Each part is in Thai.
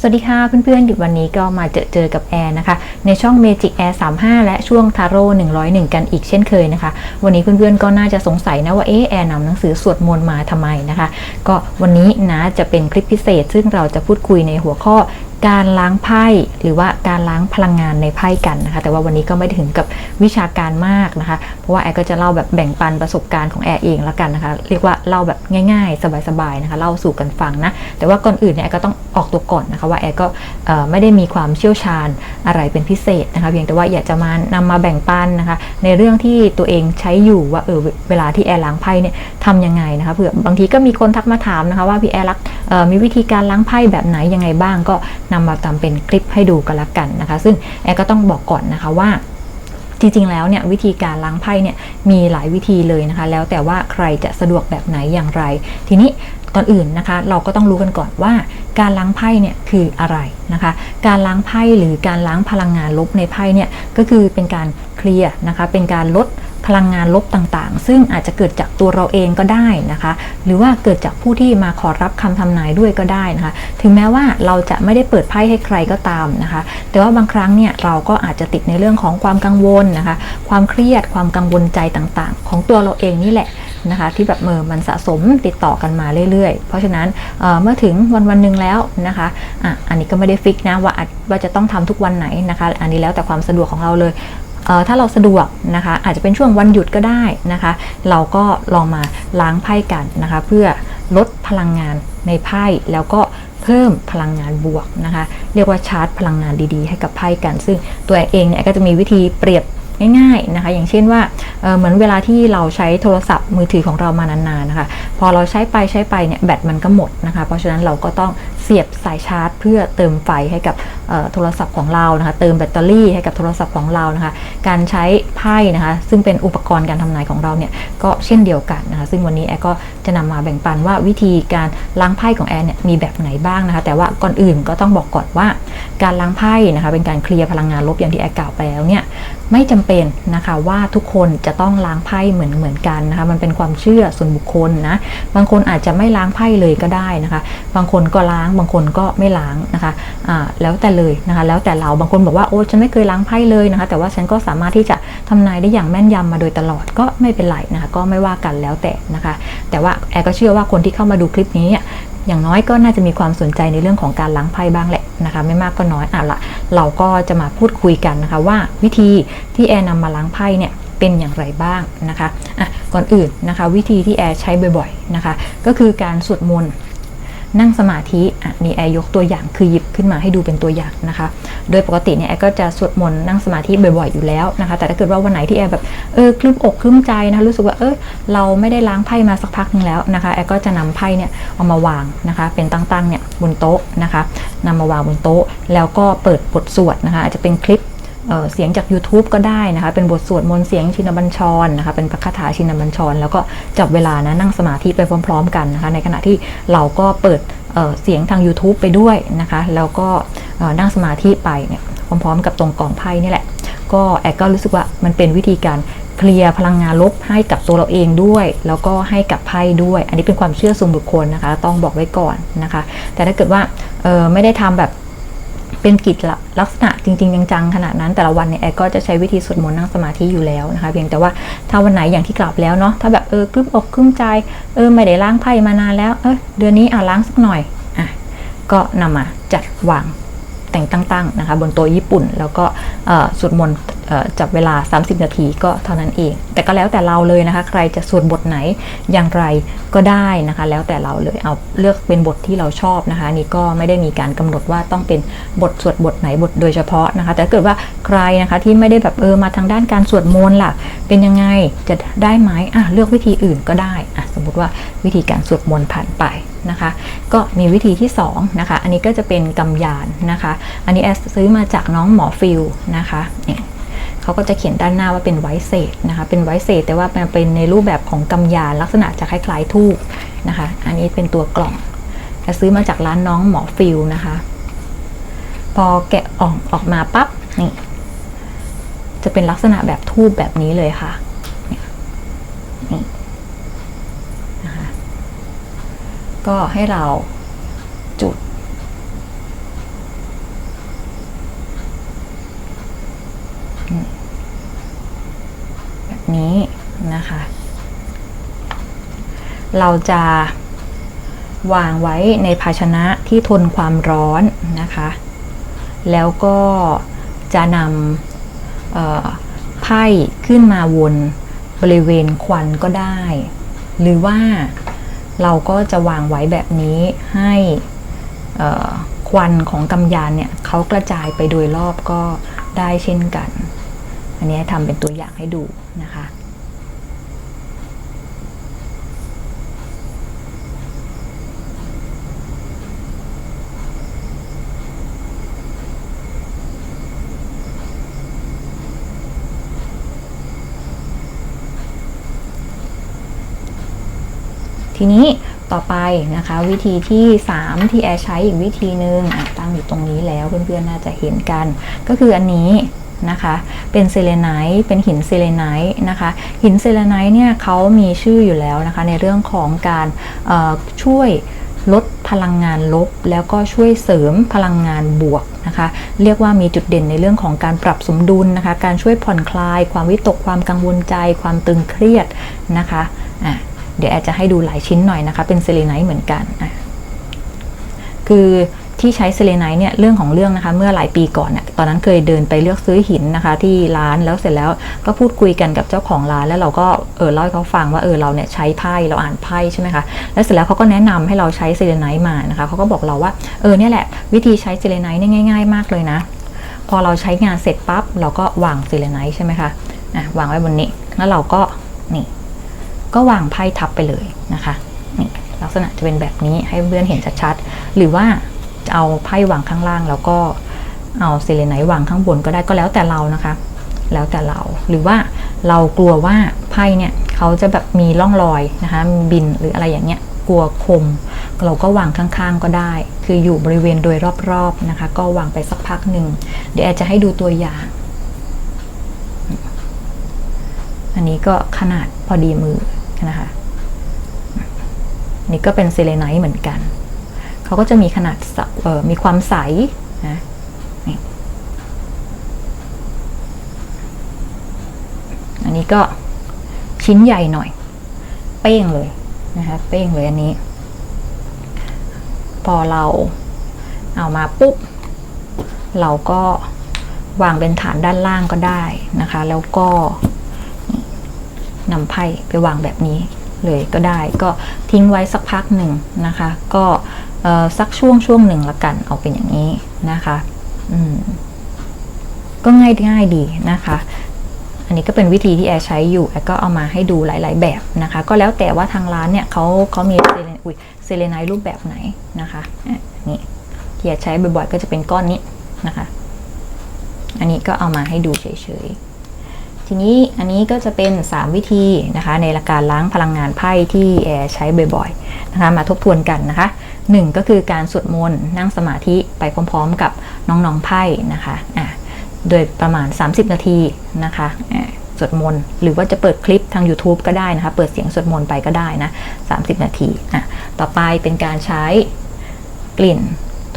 สวัสดีค่ะเพื่อนๆหยุดวันนี้ก็มาเจอเจอกับแอร์นะคะ ในช่อง Magic Air 35 และช่วงทาโร่101 กันอีกเช่นเคยนะคะ วันนี้เพื่อนๆก็น่าจะสงสัยนะว่าเอ๊แอร์นำหนังสือสวดมนต์มาทำไมนะคะ ก็วันนี้นะจะเป็นคลิปพิเศษ ซึ่งเราจะพูดคุยในหัวข้อ การล้างไพ่หรือว่าการล้างพลังงานในไพ่กันนะคะ แต่ว่าวันนี้ก็ไม่ถึงกับวิชาการมากนะคะ เพราะว่าแอร์ก็จะเล่าแบบแบ่งปันประสบการณ์ของแอร์เองละกันนะคะ เรียกว่าเล่าแบบง่ายๆ สบายๆนะคะเล่าสู่กันฟังนะ แต่ว่าก่อนอื่นเนี่ยแอร์ก็ต้องออกตัวก่อนนะคะว่าแอร์ก็ไม่ได้มีความเชี่ยวชาญอะไรเป็นพิเศษนะคะเพียงแต่ว่าอยากจะมานำมาแบ่งปันนะคะ ในเรื่องที่ตัวเองใช้อยู่ว่าเออเวลาที่แอร์ล้างไพ่เนี่ยำยังไงนะคะเผื่อบางทีก็มีคนทักมาถามนะคะว่าพี่แอร์รักมีวิธีการล้างไพ่แบบไหนยังไงบ้าง ก็นำมาทำเป็นคลิปให้ดูกันละกันนะคะ ซึ่งแอร์ก็ต้องบอกก่อนนะคะว่าจริงๆ แล้วเนี่ยวิธีการล้างไพ่เนี่ยมีหลายวิธีเลยนะคะ แล้วแต่ว่าใครจะสะดวกแบบไหนอย่างไร ทีนี้ก่อนอื่นนะคะ เราก็ต้องรู้กันก่อนว่า การล้างไพ่เนี่ยคืออะไรนะคะ การล้างไพ่หรือการล้างพลังงานลบในไพ่เนี่ยก็คือเป็นการเคลียร์นะคะเป็นการลด พลังงานลบต่างๆ ซึ่งอาจจะเกิดจากตัวเราเองก็ได้นะคะ หรือว่าเกิดจากผู้ที่มาขอรับคำทำนายด้วยก็ได้นะคะ ถึงแม้ว่าเราจะไม่ได้เปิดไพ่ให้ใครก็ตามนะคะ แต่ว่าบางครั้งเนี่ยเราก็อาจจะติดในเรื่องของความกังวลนะคะ ความเครียดความกังวลใจต่างๆ ของตัวเราเองนี่แหละนะคะที่แบบเมอมันสะสมติดต่อกันมาเรื่อยๆ เพราะฉะนั้นเเมื่อถึงวันวันหนึ่งแล้วนะคะอะอันนี้ก็ไม่ได้ฟิกนะว่าจว่าจะต้องทำทุกวันไหนนะคะ อันนี้แล้วแต่ความสะดวกของเราเลย ถ้าเราสะดวกนะคะ อาจจะเป็นช่วงวันหยุดก็ได้นะคะ เราก็ลองมาล้างไพ่กันนะคะ เพื่อลดพลังงานในไพ่แล้วก็เพิ่มพลังงานบวกนะคะ เรียกว่าชาร์จพลังงานดีๆ ให้กับไพ่กัน ซึ่งตัวเองเนี่ยก็จะมีวิธีเปรียบง่ายๆนะคะ อย่างเช่นว่าเเหมือนเวลาที่เราใช้โทรศัพท์มือถือของเรามานานๆนะคะ พอเราใช้ไปใช้ไปเนี่ยแบตมันก็หมดนะคะ เพราะฉะนั้นเราก็ต้องเสียบสายชาร์จ เพื่อเติมไฟให้กับ โทรศัพท์ของเรานะคะเติมแบตเตอรี่ให้กับโทรศัพท์ของเรานะคะการใช้ไพ่นะคะซึ่งเป็นอุปกรณ์การทำนายของเราเนี่ยก็เช่นเดียวกันนะคะซึ่งวันนี้แอร์ก็จะนำมาแบ่งปันว่าวิธีการล้างไพ่ของแอร์เนี่ยมีแบบไหนบ้างนะคะแต่ว่าก่อนอื่นก็ต้องบอกก่อนว่า การล้างไพ่นะคะเป็นการเคลียร์พลังงานลบอย่างที่แอร์กล่าวไปแล้วเนี่ยไม่จำเป็นนะคะว่าทุกคนจะต้องล้างไพ่เหมือนเหมือนกันนะคะมันเป็นความเชื่อส่วนบุคคลนะบางคนอาจจะไม่ล้างไพ่เลยก็ได้นะคะ บางคนก็ล้างบางคนก็ไม่ล้างนะคะอ่าแล้วแต่เลยนะคะแล้วแต่เราบางคนบอกว่าโอ้ฉันไม่เคยล้างไพ่เลยนะคะ แต่ว่าฉันก็สามารถที่จะทำนายได้อย่างแม่นยำมาโดยตลอดก็ไม่เป็นไรนะคะก็ไม่ว่ากันแล้วแต่นะคะ แต่ว่าแอร์ก็เชื่อว่าคนที่เข้ามาดูคลิปนี้อย่างน้อยก็น่าจะมีความสนใจในเรื่องของการล้างไพ่บ้างแหละนะคะไม่มากก็น้อยอะละเราก็จะมาพูดคุยกันนะคะว่าวิธีที่แอร์นำมาล้างไพ่เนี่ยเป็นอย่างไรบ้างนะคะอะก่อนอื่นนะคะ วิธีที่แอร์ใช้บ่อยๆนะคะ ก็คือการสวดมนต์ นั่งสมาธิอะนี่แอร์ยกตัวอย่างคือหยิบขึ้นมาให้ดูเป็นตัวอย่างนะคะ โดยปกติเนี่ยแอร์ก็จะสวดมนต์นั่งสมาธิบ่อยๆอยู่แล้วนะคะ แต่ถ้าเกิดว่าวันไหนที่แอร์แบบเออคลึ้มอกคลึ้มใจนะรู้สึกว่าเออเราไม่ได้ล้างไพ่มาสักพักนึงแล้วนะคะ แอร์ก็จะนำไพ่เนี่ยเอามาวางนะคะ เป็นตั้งๆเนี่ยบนโต๊ะนะคะนำมาวางบนโต๊ะ แล้วก็เปิดบทสวดนะคะ อาจจะเป็นคลิป เสียงจาก YouTube ก็ได้นะคะ เป็นบทสวดมนต์เสียงชินบัญชรนะคะ เป็นพระคาถาชินบัญชร แล้วก็จับเวลานะนั่งสมาธิไปพร้อม ๆ กันนะคะ ในขณะที่เราก็เปิดเเสียงทาง YouTube ไปด้วยนะคะ แล้วก็นั่งสมาธิไปเนี่ยพร้อม ๆ กับตรงกล่องไพ่นี่แหละ ก็แอดก็รู้สึกว่ามันเป็นวิธีการเคลียร์พลังงานลบให้กับตัวเราเองด้วย แล้วก็ให้กับไพ่ด้วย อันนี้เป็นความเชื่อส่วนบุคคลนะคะ ต้องบอกไว้ก่อนนะคะ แต่ถ้าเกิดว่าไม่ได้ทำแบบ เป็นกิจลักษณะจริง ๆ จังๆขนาดนั้นแต่ละวันเนี่ยแอร์ก็จะใช้วิธีสวดมนต์นั่งสมาธิอยู่แล้วนะคะเพียงแต่ว่าถ้าวันไหนอย่างที่กล่าวแล้วเนาะถ้าแบบเออกลุ้มอกกลุ้มใจเออไม่ได้ล้างไพ่มานานแล้วเออเดือนนี้อ่าล้างสักหน่อยอะก็นำมาจัดวางแต่งตั้งๆนะคะบนโต๊ะญี่ปุ่น แล้วก็สวดมนต์ จับเวลา 30 นาทีก็เท่านั้นเอง แต่ก็แล้วแต่เราเลยนะคะ ใครจะสวดบทไหนอย่างไรก็ได้นะคะ แล้วแต่เราเลยเอาเลือกเป็นบทที่เราชอบนะคะนี่ก็ไม่ได้มีการกำหนดว่าต้องเป็นบทสวดบทไหนบทโดยเฉพาะนะคะ แต่เกิดว่าใครนะคะที่ไม่ได้แบบเออมาทางด้านการสวดมนต์ล่ะ เป็นยังไงจะได้ไหมอะเลือกวิธีอื่นก็ได้อะสมมุติว่าวิธีการสวดมนต์ผ่านไปนะคะ ก็มีวิธีที่2นะคะ อันนี้ก็จะเป็นกำยานนะคะ อันนี้แอสซื้อมาจากน้องหมอฟิลนะคะเนี่ย เขาก็จะเขียนด้านหน้าว่าเป็นไวเศษนะคะ เป็นไวเศษแต่ว่าเป็นในรูปแบบของกำยานลักษณะจะคล้ายๆทูบนะคะ อันนี้เป็นตัวกล่องจะซื้อมาจากร้านน้องหมอฟิลนะคะ พอแกะออกออกมาปั๊บนี่จะเป็นลักษณะแบบทูบแบบนี้เลยค่ะนี่นะคะก็ให้เรา นี้นะคะ เราจะวางไว้ในภาชนะที่ทนความร้อนนะคะ แล้วก็จะนำไพ่ขึ้นมาวนบริเวณควันก็ได้ หรือว่าเราก็จะวางไว้แบบนี้ให้ควันของกำยานเนี่ยเขากระจายไปโดยรอบก็ได้เช่นกัน อันนี้ทำเป็นตัวอย่างให้ดูนะคะทีนี้ต่อไปนะคะ วิธีที่ 3 ที่แอร์ใช้อีกวิธีหนึ่งอะตั้งอยู่ตรงนี้แล้วเพื่อนๆน่าจะเห็นกัน ก็คืออันนี้ นะคะ เป็นเซเลไนต์เป็นหินเซเลไนต์นะคะ หินเซเลไนต์เนี่ยเขามีชื่ออยู่แล้วนะคะในเรื่องของการช่วยลดพลังงานลบ แล้วก็ช่วยเสริมพลังงานบวกนะคะ เรียกว่ามีจุดเด่นในเรื่องของการปรับสมดุลนะคะ การช่วยผ่อนคลาย ความวิตกความกังวลใจ ความตึงเครียดนะคะะเดี๋ยวแอดจะให้ดูหลายชิ้นหน่อยนะคะ เป็นเซเลไนต์เหมือนกัน คือ ที่ใช้เซเลไนต์เนี่ยเรื่องของเรื่องนะคะ เมื่อหลายปีก่อนเนี่ยตอนนั้นเคยเดินไปเลือกซื้อหินนะคะ ที่ร้านแล้วเสร็จแล้วก็พูดคุยกันกับเจ้าของร้าน แล้วเราก็เออเล่าให้เขาฟังว่าเออเราเนี่ยใช้ไพ่เราอ่านไพ่ใช่ไหมคะแล้วเสร็จแล้วเขาก็แนะนำให้เราใช้เซเลไนต์มานะคะเขาก็บอกเราว่าเออเนี่ยแหละวิธีใช้เซเลไนต์เนี่ยง่าย ๆ มากเลยนะ พอเราใช้งานเสร็จปั๊บเราก็วางเซเลไนต์ใช่ไหมคะอะวางไว้บนนี้แล้วเราก็นี่ก็วางไพ่ทับไปเลยนะคะนี่ลักษณะจะเป็นแบบนี้ให้เพื่อนเห็นชัดๆ หรือว่า จะเอาไพ่วางข้างล่าง แล้วก็เอาเซเลไนท์วางข้างบนก็ได้ก็แล้วแต่เรานะคะ แล้วแต่เราหรือว่าเรากลัวว่าไพ่เนี่ยเขาจะแบบมีร่องรอยนะคะบินหรืออะไรอย่างเงี้ยกลัวคม เราก็วางข้างๆก็ได้ คืออยู่บริเวณโดยรอบๆนะคะ ก็วางไปสักพักหนึ่งเดี๋ยวแอจะให้ดูตัวอย่างอันนี้ก็ขนาดพอดีมือนะคะ นี่ก็เป็นเซเลไนต์เหมือนกัน เขาก็จะมีขนาดมีความใสนะอันนี้ก็ชิ้นใหญ่หน่อย เป้งเลยนะคะเป้งเลยอันนี้ พอเราเอามาปุ๊บ เราก็วางเป็นฐานด้านล่างก็ได้นะคะ แล้วก็นำไพ่ไปวางแบบนี้ เลยก็ได้ ก็ทิ้งไว้สักพักหนึ่งนะคะ ก็สักช่วงช่วงหนึ่งละกันเอาเป็นอย่างนี้นะคะอืมก็ง่ายง่ายดีนะคะอันนี้ก็เป็นวิธีที่แอร์ใช้อยู่แอร์ก็เอามาให้ดูหลาย ๆ แบบนะคะ ก็แล้วแต่ว่าทางร้านเนี่ยเขาเขามีเซเลนอุยเซเลไนรูปแบบไหนนะคะอะนี่ที่แอร์ใช้บ่อย ๆ ก็จะเป็นก้อนนี้นะคะ อันนี้ก็เอามาให้ดูเฉย ๆ ทีนี้อันนี้ก็จะเป็น 3 วิธีนะคะในการล้างพลังงานไพ่ที่แอร์ใช้บ่อยๆนะคะมาทบทวนกันนะคะ 1 ก็คือการสวดมนต์นั่งสมาธิไปพร้อมๆกับน้องๆไพ่นะคะอะโดยประมาณ 30 นาทีนะคะอะสวดมนต์หรือว่าจะเปิดคลิปทาง YouTube ก็ได้นะคะ เปิดเสียงสวดมนต์ไปก็ได้นะ30 นาทีอะต่อไปเป็นการใช้กลิ่น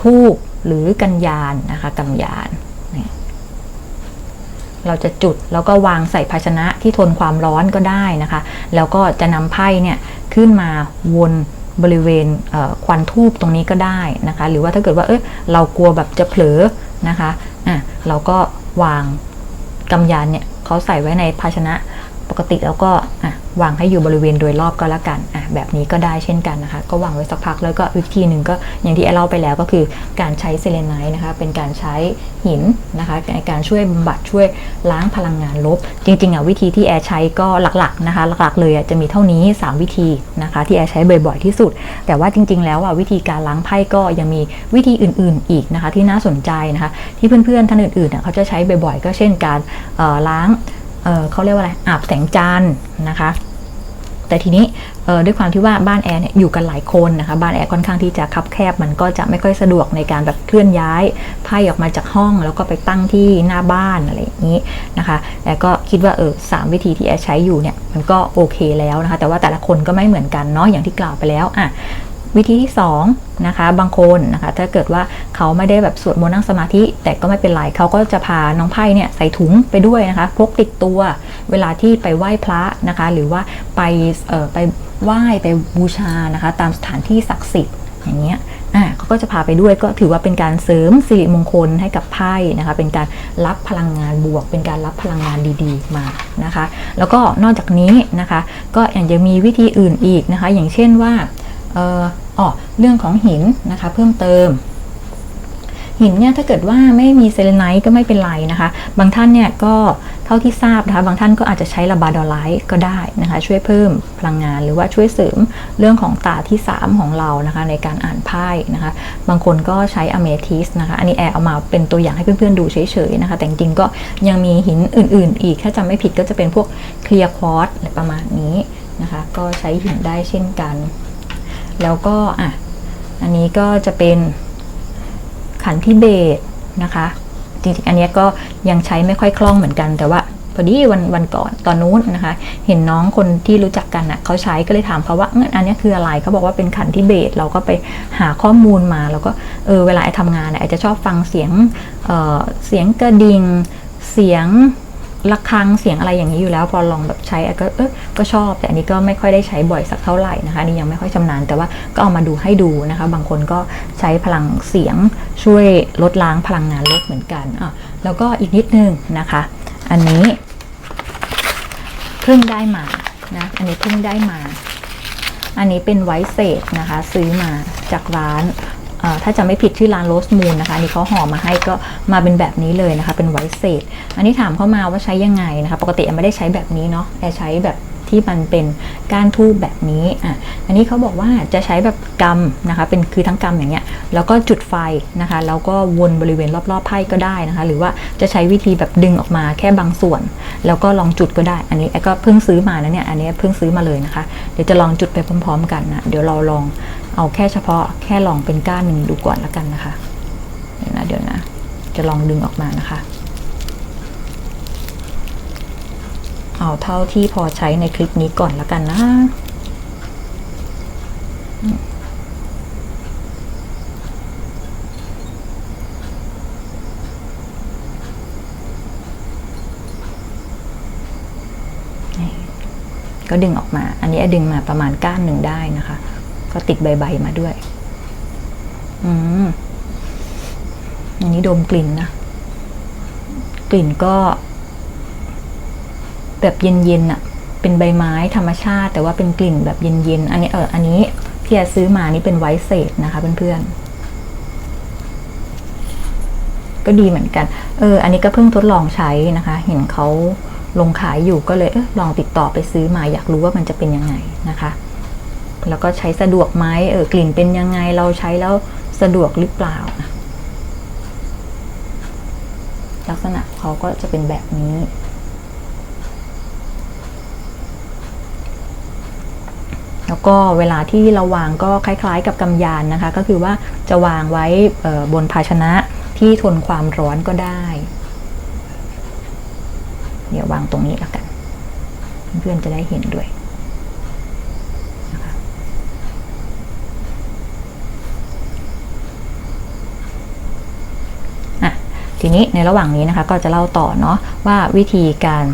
ทูบหรือกัญญาณนะคะกำยาน เราจะจุดแล้วก็วางใส่ภาชนะที่ทนความร้อนก็ได้นะคะ แล้วก็จะนำไพ่เนี่ยขึ้นมาวนบริเวณควันทูบตรงนี้ก็ได้นะคะ หรือว่าถ้าเกิดว่าเออเรากลัวแบบจะเผลอนะคะอะเราก็วางกำยานเนี่ยเขาใส่ไว้ในภาชนะปกติแล้วก็อะ วางให้อยู่บริเวณโดยรอบก็แล้วกันอะแบบนี้ก็ได้เช่นกันนะคะ ก็วางไว้สักพักแล้วก็วิธีหนึ่งก็อย่างที่แอเล่าไปแล้วก็คือการใช้เซเลนไนท์นะคะ เป็นการใช้หินนะคะในการช่วยบำบัดช่วยล้างพลังงานลบ จริงๆอะวิธีที่แอร์ใช้ก็หลักๆนะคะ หลักๆเลยจะมีเท่านี้ 3 วิธีนะคะ ที่แอร์ใช้บ่อยๆที่สุด แต่ว่าจริง ๆ แล้วอะวิธีการล้างไพ่ก็ยังมีวิธีอื่น ๆ อีกนะคะ ที่น่าสนใจนะคะ ที่เพื่อนๆท่านอื่นๆเขาจะใช้บ่อยๆ ก็เช่นการล้าง เขาเรียกว่าอะไรอาบแสงจันทร์นะคะ แต่ทีนี้ด้วยความที่ว่าบ้านแอร์เนี่ยอยู่กันหลายคนนะคะ บ้านแอร์ค่อนข้างที่จะคับแคบ มันก็จะไม่ค่อยสะดวกในการแบบเคลื่อนย้ายไพ่ออกมาจากห้อง แล้วก็ไปตั้งที่หน้าบ้านอะไรอย่างนี้นะคะแต่ก็คิดว่าเออสามวิธีที่แอร์ใช้อยู่เนี่ยมันก็โอเคแล้วนะคะ แต่ว่าแต่ละคนก็ไม่เหมือนกันเนาะอย่างที่กล่าวไปแล้วอะ วิธีที่2นะคะบางคนนะคะถ้าเกิดว่าเขาไม่ได้แบบสวดมนต์นั่งสมาธิ แต่ก็ไม่เป็นไรเขาก็จะพาน้องไพ่เนี่ยใส่ถุงไปด้วยนะคะพกติดตัวเวลาที่ไปไหว้พระนะคะหรือว่าไปเอ่อไปไหว้ไปบูชานะคะตามสถานที่ศักดิ์สิทธิ์อย่างเงี้ยอ่าเขาก็จะพาไปด้วยก็ถือว่าเป็นการเสริมสิริมงคลให้กับไพ่นะคะเป็นการรับพลังงานบวก เป็นการรับพลังงานดีๆมานะคะ แล้วก็นอกจากนี้นะคะ ก็ยังจะมีวิธีอื่นอีกนะคะ อย่างเช่นว่า เอ่ออ๋อเรื่องของหินนะคะ เพิ่มเติม หินเนี่ยถ้าเกิดว่าไม่มีเซเลไนต์ก็ไม่เป็นไรนะคะ บางท่านเนี่ยก็เท่าที่ทราบนะคะ บางท่านก็อาจจะใช้ลาบาดอไลท์ก็ได้นะคะ ช่วยเพิ่มพลังงานหรือว่าช่วยเสริมเรื่องของตาที่ 3 ของเรานะคะ ในการอ่านไพ่นะคะ บางคนก็ใช้อเมทิสนะคะ อันนี้แอร์เอามาเป็นตัวอย่างให้เพื่อนๆดูเฉยๆนะคะ แต่จริงๆก็ยังมีหินอื่น ๆ อีก ถ้าจำไม่ผิดก็จะเป็นพวกเคลียร์ควอตอะไรประมาณนี้นะคะ ก็ใช้หินได้เช่นกัน แล้วก็อะอันนี้ก็จะเป็นขันที่เบสนะคะจริงๆอันนี้ก็ยังใช้ไม่ค่อยคล่องเหมือนกัน แต่ว่าพอดีวันวันก่อนตอนนู้นนะคะ เห็นน้องคนที่รู้จักกันอะเขาใช้ก็เลยถามเขาว่าอันนี้คืออะไรเขาบอกว่าเป็นขันที่เบสเราก็ไปหาข้อมูลมา แล้วก็เออเวลาไอทำงานเนี่ยไอจะชอบฟังเสียงเออเสียงกระดิ่งเสียง ระฆังเสียงอะไรอย่างนี้อยู่แล้ว พอลองแบบใช้ก็เออก็ชอบ แต่อันนี้ก็ไม่ค่อยได้ใช้บ่อยสักเท่าไหร่นะคะนี่ยังไม่ค่อยชำนาญแต่ว่าก็เอามาดูให้ดูนะคะ บางคนก็ใช้พลังเสียงช่วยลดล้างพลังงานลบเหมือนกันอะแล้วก็อีกนิดนึงนะคะ อันนี้เพิ่งได้มานะอันนี้เพิ่งได้มา อันนี้เป็นไวท์เศษนะคะ ซื้อมาจากร้าน ถ้าจะไม่ผิดชื่อร้านโรสมูนนะคะนนี้เขาห่อมาให้ก็มาเป็นแบบนี้เลยนะคะ เป็นไวท์เศษ อันนี้ถามเข้ามาว่าใช้ยังไงนะคะ ปกติแอร์ไม่ได้ใช้แบบนี้เนาะแอร์ใช้แบบที่มันเป็นก้านทูบแบบนี้อะอันนี้เขาบอกว่าจะใช้แบบกำนะคะ เป็นคือทั้งกำอย่างเงี้ย แล้วก็จุดไฟนะคะ แล้วก็วนบริเวณรอบๆไพ่ก็ได้นะคะ หรือว่าจะใช้วิธีแบบดึงออกมาแค่บางส่วน แล้วก็ลองจุดก็ได้ อันนี้แอร์ก็เพิ่งซื้อมานะเนี่ย อันนี้เพิ่งซื้อมาเลยนะคะ เดี๋ยวจะลองจุดไปพร้อม ๆ กันนะ เดี๋ยวเราลอง เอาแค่เฉพาะแค่ลองเป็นก้านหนึ่งดูก่อนละกันนะคะเดี๋ยวนะเดี๋ยวนะ จะลองดึงออกมานะคะ เอาเท่าที่พอใช้ในคลิปนี้ก่อนละกันนะก็ดึงออกมา อันนี้ดึงมาประมาณก้านหนึ่งได้นะคะ ก็ติดใบๆมาด้วย อืมอันนี้ดมกลิ่นนะ กลิ่นก็ แบบเย็นๆอะเป็นใบไม้ธรรมชาติ แต่ว่าเป็นกลิ่นแบบเย็นๆ อันนี้เออ อันนี้ที่แอซื้อมานี่เป็นไวท์เศษนะคะเพื่อนๆ ก็ดีเหมือนกัน เออ อันนี้ก็เพิ่งทดลองใช้นะคะ เห็นเขาลงขายอยู่ก็เลยเออลองติดต่อไปซื้อมาอยากรู้ว่ามันจะเป็นยังไงนะคะ แล้วก็ใช้สะดวกไหมเออกลิ่นเป็นยังไงเราใช้แล้วสะดวกหรือเปล่า ลักษณะเขาก็จะเป็นแบบนี้ แล้วก็เวลาที่เราวางก็คล้ายๆกับกำยานนะคะ ก็คือว่าจะวางไว้บนภาชนะที่ทนความร้อนก็ได้ เดี๋ยววางตรงนี้แล้วกัน เพื่อนๆจะได้เห็นด้วยนะคะอะ ทีนี้ในระหว่างนี้นะคะก็จะเล่าต่อเนาะว่าวิธีการ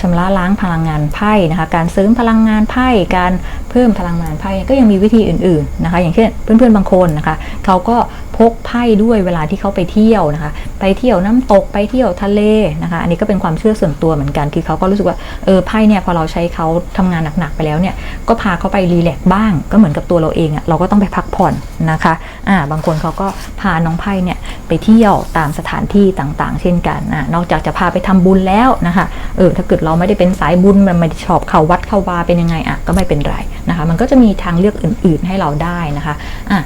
ชำระล้างพลังงานไพ่นะคะ การเสริมพลังงานไพ่การเพิ่มพลังงานไพ่ก็ยังมีวิธีอื่นๆนะคะ อย่างเช่น เพื่อนๆบางคนนะคะเขาก็พกไพ่ด้วยเวลาที่เขาไปเที่ยวนะคะ ไปเที่ยวน้ำตกไปเที่ยวทะเลนะคะ อันนี้ก็เป็นความเชื่อส่วนตัวเหมือนกัน คือเขาก็รู้สึกว่าเออไพ่เนี่ยพอเราใช้เขาทำงานหนักๆไปแล้วเนี่ยก็พาเขาไปรีแลกซ์บ้างก็เหมือนกับตัวเราเองอะ่ะเราก็ต้องไปพักผ่อนนะคะอ่าบางคนเขาก็พาน้องไพ่เนี่ยไปเที่ยวตามสถานที่ต่างๆ เช่นกันอ่านอกจากจะพาไปทำบุญแล้วนะคะเออถ้าเกิดเราไม่ได้เป็นสายบุญมันไม่ชอบเข้าวัดเข้าวาเป็นยังไงอะก็ไม่เป็นไรนะคะ มันก็จะมีทางเลือกอื่น ๆให้เราได้นะคะอะ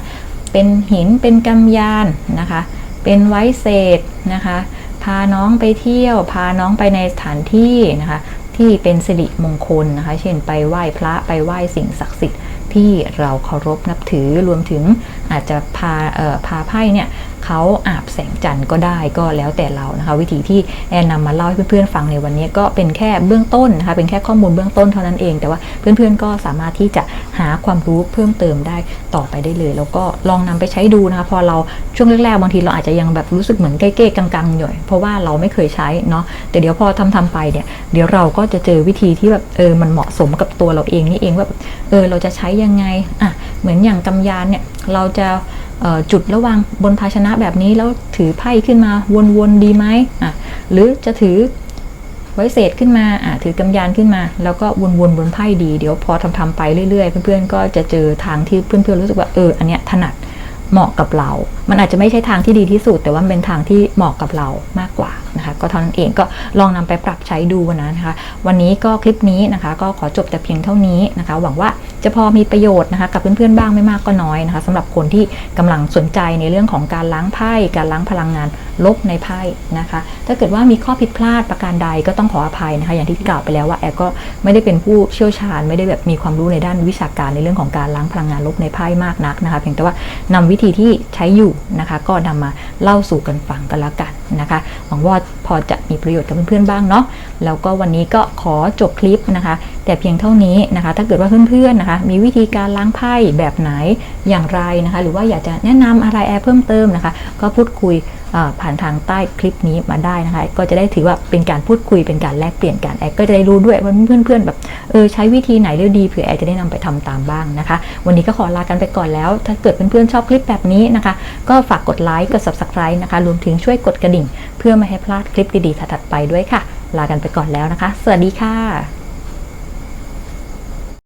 เป็นหินเป็นกำยานนะคะ เป็นไวเศษนะคะ พาน้องไปเที่ยว พาน้องไปในสถานที่นะคะ ที่เป็นสิริมงคลนะคะ เช่นไปไหว้พระไปไหว้สิ่งศักดิ์สิทธิ์ที่เราเคารพนับถือรวมถึงอาจจะพาเอ่อพาไพ่เนี่ย เขาอาบแสงจันทร์ก็ได้ก็แล้วแต่เรานะคะวิธีที่แอนนำมาเล่าให้เพื่อนๆฟังในวันนี้ก็เป็นแค่เบื้องต้นนะคะเป็นแค่ข้อมูลเบื้องต้นเท่านั้นเอง แต่ว่าเพื่อนๆก็สามารถที่จะหาความรู้เพิ่มเติมได้ต่อไปได้เลย แล้วก็ลองนำไปใช้ดูนะคะพอเราช่วงแรกๆบางทีเราอาจจะยังแบบรู้สึกเหมือนเก้ๆกังๆหน่อยเพราะว่าเราไม่เคยใช้เนาะแต่เดี๋ยวพอทำๆไปเนี่ยเดี๋ยวเราก็จะเจอวิธีที่แบบเออมันเหมาะสมกับตัวเราเองนี่เองว่าเออเราจะใช้ยังไงอะเหมือนอย่างกำยานเนี่ยเราจะ จุดระวางบนภาชนะแบบนี้แล้วถือไพ่ขึ้นมาวนๆดีไหมอะหรือจะถือไว้เศษขึ้นมาอะถือกำยานขึ้นมา แล้วก็วนๆบนไพ่ดี เดี๋ยวพอทำๆไปเรื่อยๆ เพื่อนๆก็จะเจอทางที่เพื่อนๆรู้สึกว่าเอออันเนี้ยถนัด เหมาะกับเรา มันอาจจะไม่ใช่ทางที่ดีที่สุด แต่ว่าเป็นทางที่เหมาะกับเรามากกว่านะคะ ก็เท่านั้นเองก็ลองนำไปปรับใช้ดูนะคะ วันนี้ก็คลิปนี้นะคะ ก็ขอจบแต่เพียงเท่านี้นะคะ หวังว่าจะพอมีประโยชน์นะคะ กับเพื่อนๆบ้างไม่มากก็น้อยนะคะสำหรับคนที่กำลังสนใจในเรื่องของการล้างไพ่การล้างพลังงานลบในไพ่นะคะ ถ้าเกิดว่ามีข้อผิดพลาดประการใดก็ต้องขออภัยนะคะ อย่างที่กล่าวไปแล้วว่าแอร์ก็ไม่ได้เป็นผู้เชี่ยวชาญ ไม่ได้แบบมีความรู้ในด้านวิชาการในเรื่องของการล้างพลังงานลบในไพ่มากนักนะคะ เพียงแต่ว่านำวิธีที่ใช้อยู่นะคะ ก็นำมาเล่าสู่กันฟังกันละกันนะคะ หวังว่าพอจะมีประโยชน์กับเพื่อนๆบ้างเนาะ แล้วก็วันนี้ก็ขอจบคลิปนะคะ แต่เพียงเท่านี้นะคะ ถ้าเกิดว่าเพื่อนๆนะคะ มีวิธีการล้างไพ่แบบไหนอย่างไรนะคะ หรือว่าอยากจะแนะนำอะไรแอร์เพิ่มเติมนะคะ ก็พูดคุยผ่านทางใต้คลิปนี้มาได้นะคะ ก็จะได้ถือว่าเป็นการพูดคุยเป็นการแลกเปลี่ยนกันแอร์ก็จะได้รู้ด้วยว่าเพื่อนๆแบบเออใช้วิธีไหนแล้วดีเผื่อแอร์จะได้นำไปทำตามบ้างนะคะ วันนี้ก็ขอลากันไปก่อนแล้ว ถ้าเกิดเพื่อนๆชอบคลิปแบบนี้นะคะ ก็ฝากกดไลค์กด subscribe นะคะ รวมถึงช่วยกดกระดิ่ง เพื่อไม่ให้พลาดคลิปดีๆถัดๆไปด้วยค่ะ ลากันไปก่อนแล้วนะคะ สวัสดีค่ะ